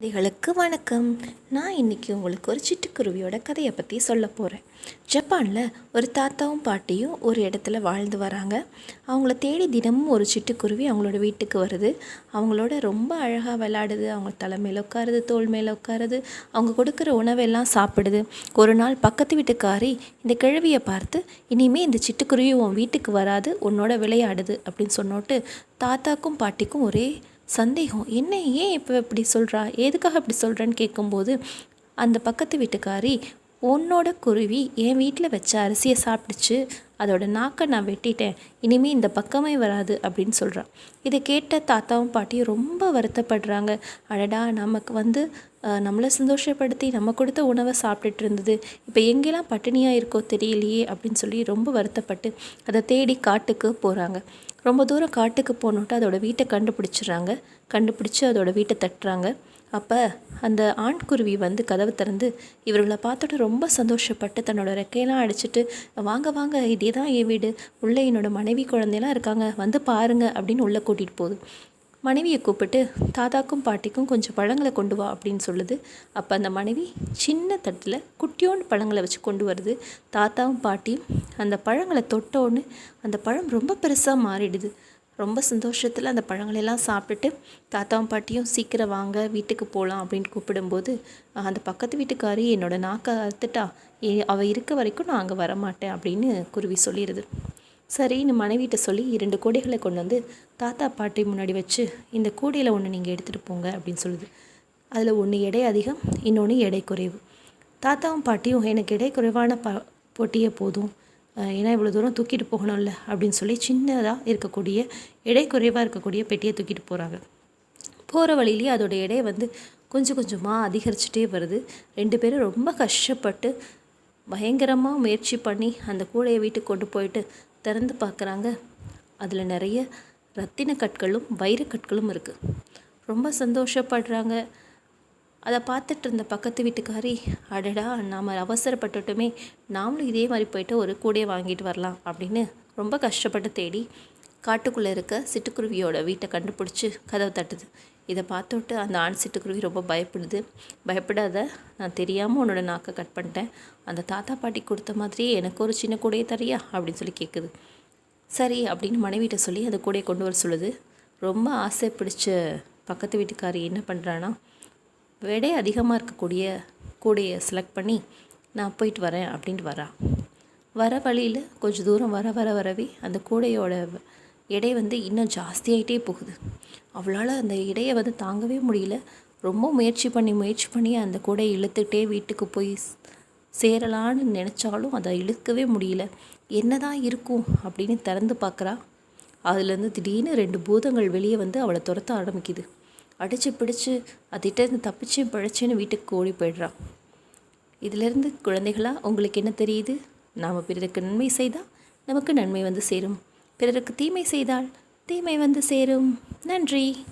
குழந்தைகளுக்கு வணக்கம். நான் இன்றைக்கி உங்களுக்கு ஒரு சிட்டுக்குருவியோட கதையை பற்றி சொல்ல போகிறேன் ஜப்பானில் ஒரு தாத்தாவும் பாட்டியும் ஒரு இடத்துல வாழ்ந்து வராங்க. அவங்கள தேடி தினமும் ஒரு சிட்டுக்குருவி அவங்களோட வீட்டுக்கு வருது. அவங்களோட ரொம்ப அழகாக விளாடுது அவங்க தலை மேலே உட்காருது தோள் மேலே உட்காருது. அவங்க கொடுக்குற உணவெல்லாம் சாப்பிடுது. ஒரு நாள் பக்கத்து வீட்டுக்காரி இந்த கிழவியை பார்த்து இனிமே இந்த சிட்டுக்குருவி உன் வீட்டுக்கு வராது. உன்னோட விளையாடுது. அப்படின்னு சொன்னோட்டு தாத்தாக்கும் பாட்டிக்கும் ஒரே சந்தேகம். என்ன ஏன் இப்போ இப்படி சொல்கிறா எதுக்காக இப்படி சொல்கிறேன்னு கேட்கும்போது அந்த பக்கத்து வீட்டுக்காரி உன்னோட குருவி என் வீட்டில் வச்ச அரிசியை சாப்பிடுச்சு. அதோட நாக்கை நான் வெட்டிட்டேன். இனிமேல் இந்த பக்கமே வராது அப்படின்னு சொல்கிறான் இதை கேட்ட தாத்தாவும் பாட்டியும் ரொம்ப வருத்தப்படுறாங்க. அடடா நமக்கு வந்து நம்மளை சந்தோஷப்படுத்தி நம்ம கொடுத்த உணவை சாப்பிட்டுட்டு இருந்தது. இப்போ எங்கெல்லாம் பட்டினியாக இருக்கோ தெரியலையே அப்படின்னு சொல்லி ரொம்ப வருத்தப்பட்டு அதை தேடி காட்டுக்கு போகிறாங்க ரொம்ப தூரம் காட்டுக்கு போனோட்டு அதோடய வீட்டை கண்டுபிடிச்சிடுறாங்க. கண்டுபிடிச்சி அதோடய வீட்டை தட்டுறாங்க. அப்போ அந்த ஆண்குருவி வந்து கதவு திறந்து இவர்களை பார்த்துட்டு ரொம்ப சந்தோஷப்பட்டு தன்னோட ரெக்கையெல்லாம் அடிச்சிட்டு வாங்க வாங்க இதே தான் என் வீடு. உள்ளே என்னோடய மனைவி குழந்தையெல்லாம் இருக்காங்க. வந்து பாருங்கள் அப்படின்னு உள்ளே கூட்டிகிட்டு போகுது. மனைவியை கூப்பிட்டு தாத்தாக்கும் பாட்டிக்கும் கொஞ்சம் பழங்களை கொண்டு வா அப்படின்னு சொல்லுது. அப்போ அந்த மனைவி சின்ன தட்டில் குட்டியோண்டு பழங்களை வச்சு கொண்டு வருது. தாத்தாவும் பாட்டியும் அந்த பழங்களை தொட்டோன்னு அந்த பழம் ரொம்ப பெருசாக மாறிடுது. ரொம்ப சந்தோஷத்தில் அந்த பழங்களெல்லாம் சாப்பிட்டுட்டு தாத்தாவும் பாட்டியும் சீக்கிரம் வாங்க வீட்டுக்கு போகலாம் அப்படின்னு கூப்பிடும்போது அந்த பக்கத்து வீட்டுக்காரி என்னோட நாக்கை அறுத்துட்டா. அவள் இருக்க வரைக்கும் நான் அங்கே வரமாட்டேன் அப்படின்னு குருவி சொல்லிடுது சரின்னு மனைவிட்ட சொல்லி இரண்டு கூடைகளை கொண்டு வந்து தாத்தா பாட்டி முன்னாடி வச்சு இந்த கூடையில் ஒன்று நீங்கள் எடுத்துகிட்டு போங்க அப்படின்னு சொல்லுது. அதில் ஒன்று எடை அதிகம் இன்னொன்று எடை குறைவு. தாத்தாவும் பாட்டியும் எனக்கு எடை குறைவான ப போட்டியே போதும். ஏன்னா இவ்வளோ தூரம் தூக்கிட்டு போகணும்ல அப்படின்னு சொல்லி சின்னதாக இருக்கக்கூடிய எடை குறைவாக இருக்கக்கூடிய பெட்டியை தூக்கிட்டு போகிறாங்க போகிற வழியிலேயே அதோட எடை வந்து கொஞ்சம் கொஞ்சமாக அதிகரிச்சுட்டே வருது. ரெண்டு பேரும் ரொம்ப கஷ்டப்பட்டு பயங்கரமாக முயற்சி பண்ணி அந்த கூடையை வீட்டுக்கு கொண்டு போயிட்டு திறந்து பார்க்குறாங்க. அதில் நிறைய ரத்தின கற்களும் வைர கற்களும் இருக்குது ரொம்ப சந்தோஷப்படுறாங்க. அதை பார்த்துட்டு இருந்த பக்கத்து வீட்டுக்காரி அடடா நாம் அவசரப்பட்டுட்டுமே. நாமளும் இதே மாதிரி போயிட்டு ஒரு கூடையை வாங்கிட்டு வரலாம் அப்படின்னு ரொம்ப கஷ்டப்பட்டு தேடி காட்டுக்குள்ளே இருக்க சிட்டுக்குருவியோட வீட்டை கண்டுபிடிச்சி கதவை தட்டுது. இதை பார்த்துட்டு அந்த ஆண் சிட்டுக்குருவி ரொம்ப பயப்படுது. பயப்படாத நான் தெரியாமல் உன்னோட நாக்கை கட் பண்ணிட்டேன். அந்த தாத்தா பாட்டி கொடுத்த மாதிரியே எனக்கு ஒரு சின்ன கூடையை தரியா அப்படின்னு சொல்லி கேட்குது சரி அப்படின்னு மனைவிட்ட சொல்லி அந்த கூடையை கொண்டு வர சொல்லுது. ரொம்ப ஆசை பிடிச்ச பக்கத்து வீட்டுக்காரி என்ன பண்ணுறான்னா விடை அதிகமாக இருக்கக்கூடிய கூடையை செலக்ட் பண்ணி நான் போயிட்டு வரேன் அப்படின்ட்டு வரா. வர வழியில் கொஞ்சம் தூரம் வர வர வரவே அந்த கூடையோட எடை வந்து இன்னும் ஜாஸ்தியாயிட்டே போகுது. அவளால் அந்த இடையை வந்து தாங்கவே முடியல. ரொம்ப முயற்சி பண்ணி முயற்சி பண்ணி அந்த கூடையை இழுத்துக்கிட்டே வீட்டுக்கு போய் சேரலான்னு நினச்சாலும் அதை இழுக்கவே முடியல. என்னதான் இருக்கும் அப்படின்னு திறந்து பார்க்குறா. அதுலேருந்து திடீர்னு ரெண்டு பூதங்கள் வெளியே வந்து அவளை துரத்த ஆரம்பிக்குது. அடித்து பிடிச்சு அதிட்டேருந்து தப்பிச்சு பிழைச்சேன்னு வீட்டுக்கு ஓடி போயிடுறான் இதிலேருந்து குழந்தைகளா உங்களுக்கு என்ன தெரியுது? நாம் பிறருக்கு நன்மை செய்தால் நமக்கு நன்மை வந்து சேரும். பிறருக்கு தீமை செய்தால் தீமை வந்து சேரும். நன்றி.